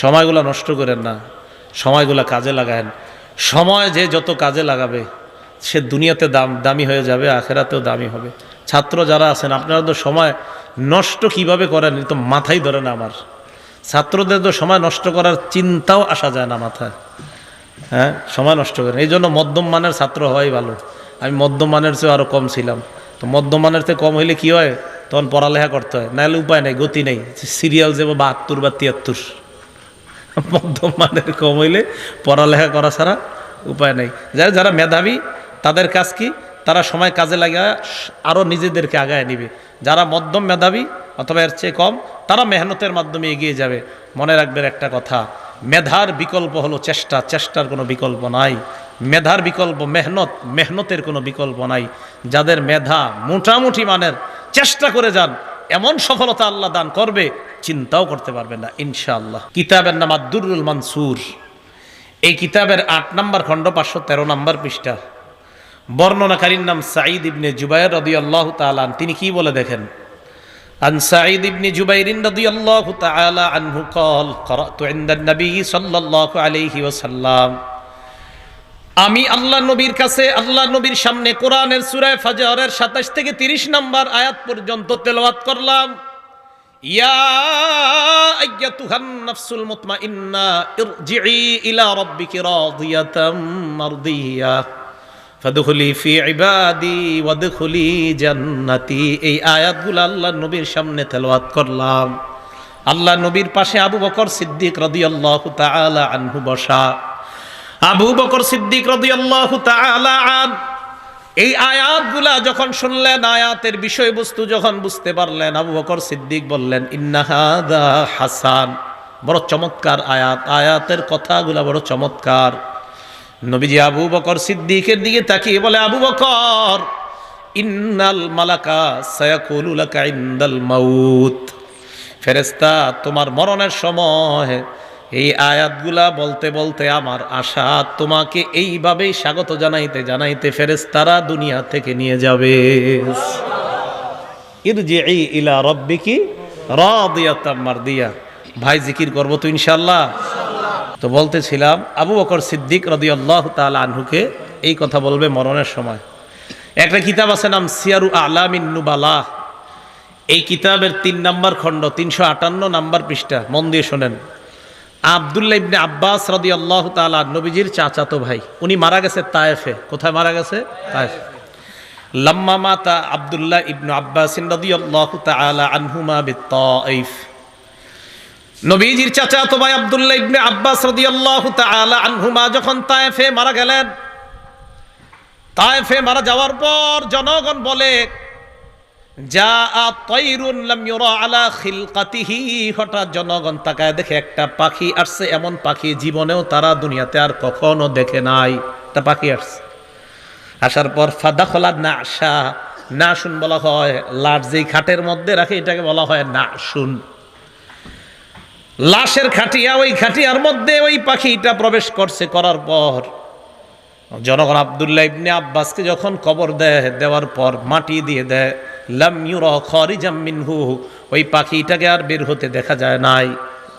সময়গুলো নষ্ট করেন না, সময়গুলো কাজে লাগায়েন সময় যে যত কাজে লাগাবে, সে দুনিয়াতে দাম, দামি হয়ে যাবে, আখেরাতেও দামি হবে। ছাত্র যারা আছেন, আপনারা তো সময় নষ্ট কীভাবে করেন তো মাথাই ধরে না আমার। ছাত্রদের তো সময় নষ্ট করার চিন্তাও আসা যায় না মাথায়। হ্যাঁ সময় নষ্ট করেন। এই জন্য মধ্যম মানের ছাত্র হওয়াই ভালো। আমি মধ্যম মানের চেয়েও আরও কম ছিলাম। তো মধ্যম মানের চেয়ে কম হইলে কী হয়? তখন পড়ালেখা করতে হয়। নাহলে উপায় নেই, গতি নেই। সিরিয়াল যাব বাহাত্তর বা তিয়াত্তর। মধ্যম মানের কম হইলে পড়ালেখা করা ছাড়া উপায় নেই। যারা যারা মেধাবী, তাদের কাজ কি? তারা সময় কাজে লাগা আরও নিজেদেরকে আগায় নিবে। যারা মধ্যম মেধাবী, অথবা এর চেয়ে কম, তারা মেহনতের মাধ্যমে এগিয়ে যাবে। মনে রাখবেন একটা কথা, মেধার বিকল্প হলো চেষ্টা। চেষ্টার কোনো বিকল্প নাই। মেধার বিকল্প মেহনত, মেহনতের কোনো বিকল্প নাই। যাদের মেধা মোটামুটি মানের, চেষ্টা করে যান এমন সফলতা আল্লাহ দান করবে চিন্তাও করতে পারবেন না ইনশাআল্লাহ কিতাবের নাম আব্দুরুল মানসুর এই কিতাবের আট নম্বর খণ্ড পাঁচশো তেরো নম্বর পৃষ্ঠা বর্ণনাকারীর নাম সাঈদ ইবনে জুবাইর রদি আল্লাহ তালান তিনি কি বলে দেখেন عن سعيد بن جبير رضي الله تعالى عنه قال قرأت عند النبي صلى الله عليه وسلم আমি আল্লাহ নবীর কাছে, আল্লাহ নবীর সামনে কোরআনের সুরায় ফাজরের সাতাশ থেকে তিরিশ নম্বর আয়াত পর্যন্ত তেলাওয়াত করলাম। এই আল্লাহ সামনে তেলাওয়াত করলাম। আল্লাহ নবীর পাশে আবু বকর সিদ্দিক রাদিয়াল্লাহু তাআলা আনহু বসা। আবু বকর সিদ্দিক রাদিয়াল্লাহু তাআলা আন এই আয়াতগুলা যখন শুনলেন, আয়াতের বিষয়বস্তু যখন বুঝতে পারলেন, আবু বকর সিদ্দিক বললেন ইন্নাহাদা হাসান। বড় চমৎকার আয়াত। আয়াতের কথাগুলা বড় চমৎকার। নবীজি আবু বকর সিদ্দিকের দিকে তাকিয়ে বলে, আবু বকর, ইন্নাল মালাকা সায়াকুলুলাকা ইন্দাল মাউত। ফেরেস্তা তোমার মরণের সময় এই আয়াতগুলা বলতে বলতে আমার আশা, তোমাকে এইভাবেই স্বাগত জানাইতে জানাইতে ফেরেস্তারা দুনিয়া থেকে নিয়ে যাবে। ইরজিই ইলা রব্বিকি রাদিয়াতাম মারদিয়া। ভাই, জিকির করব তো ইনশাল্লাহ তো বলতেছিলাম, আবু বকর সিদ্দিক রদিয়াল্লাহ তাল আনহুকে এই কথা বলবে মরণের সময়। একটা কিতাব আছে নাম সিয়ারু আলামিন নুবালা। এই কিতাবের তিন নম্বর খণ্ড, তিনশো আটান্ন নাম্বার পৃষ্ঠা, মন দিয়ে শোনেন। আবদুল্লাহ ইবনে আব্বাস রদি আল্লাহ তালা নবীজির চাচাতো ভাই। উনি মারা গেছে তায়েফে। কোথায় মারা গেছে? তায়েফে। লাম্মা মাতা আবদুল্লাহ ইবনু আব্বাসিন রদি আল্লাহ তালা আনহুমা বিত্তাইফ। নবীজির চাচাতো ভাই আবদুল্লাহ ইবনে আব্বাস রাদিয়াল্লাহু তাআলা আনহুমা যখন তায়েফে মারা গেলেন, তায়েফে মারা যাওয়ার পর জনগণ বলে যা আলা খিলকাতিহি। হঠাৎ জনগণ তাকায় দেখে একটা পাখি আসছে। এমন পাখি জীবনেও তারা দুনিয়াতে আর কখনো দেখে নাই। একটা পাখি আসছে। আসার পর ফাদা খোলা না আসা না শুন বলা হয় লাট যেই খাটের মধ্যে রাখে, এটাকে বলা হয় না শুন লাশের খাটিয়া, ওই খাটিয়ার মধ্যে ওই পাখিটা প্রবেশ করছে করার পর। জনগণ আবদুল্লাহ ইবনে আব্বাসকে যখন কবর দেয়, দেওয়ার পর মাটি দিয়ে দেয়। লাম খরিজাম মিনহু। ওই পাখিটাকে আর বের হতে দেখা যায় নাই।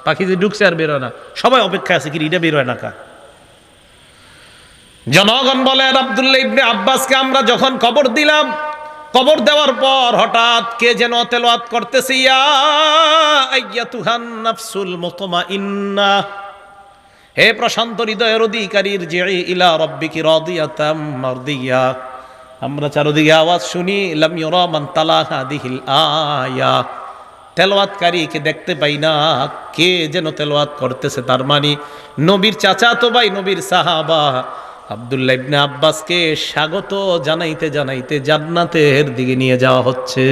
পাখি যে ঢুকছে আর বের হয় না। সবাই অপেক্ষা আছে কি এটা বের হয় না কা? জনগণ বলেন আবদুল্লাহ ইবনে আব্বাসকে আমরা যখন কবর দিলাম, কবর দেওয়ার পর হঠাৎ কে যেন তেলাওয়াত করতেছে হে প্রশান্ত হৃদয়ের অধিকারীর যে ইলা রব্বিকি রাদিয়াতাম মারদিয়া। আমরা চারোদিকে আওয়াজ শুনি লামিয়রমান তালাহা দিহিল আয়া। তেলাওয়াতকারীকে দেখতে পাই না, কে যেন তেলাওয়াত করতেছে, তার মানে নবীর চাচা তো ভাই, নবীর সাহাবা। আবদুল্লা ইবনে আব্বাসকে স্বাগত জানাইতে জানাইতে জান্নাতের দিকে নিয়ে যাওয়া হচ্ছে।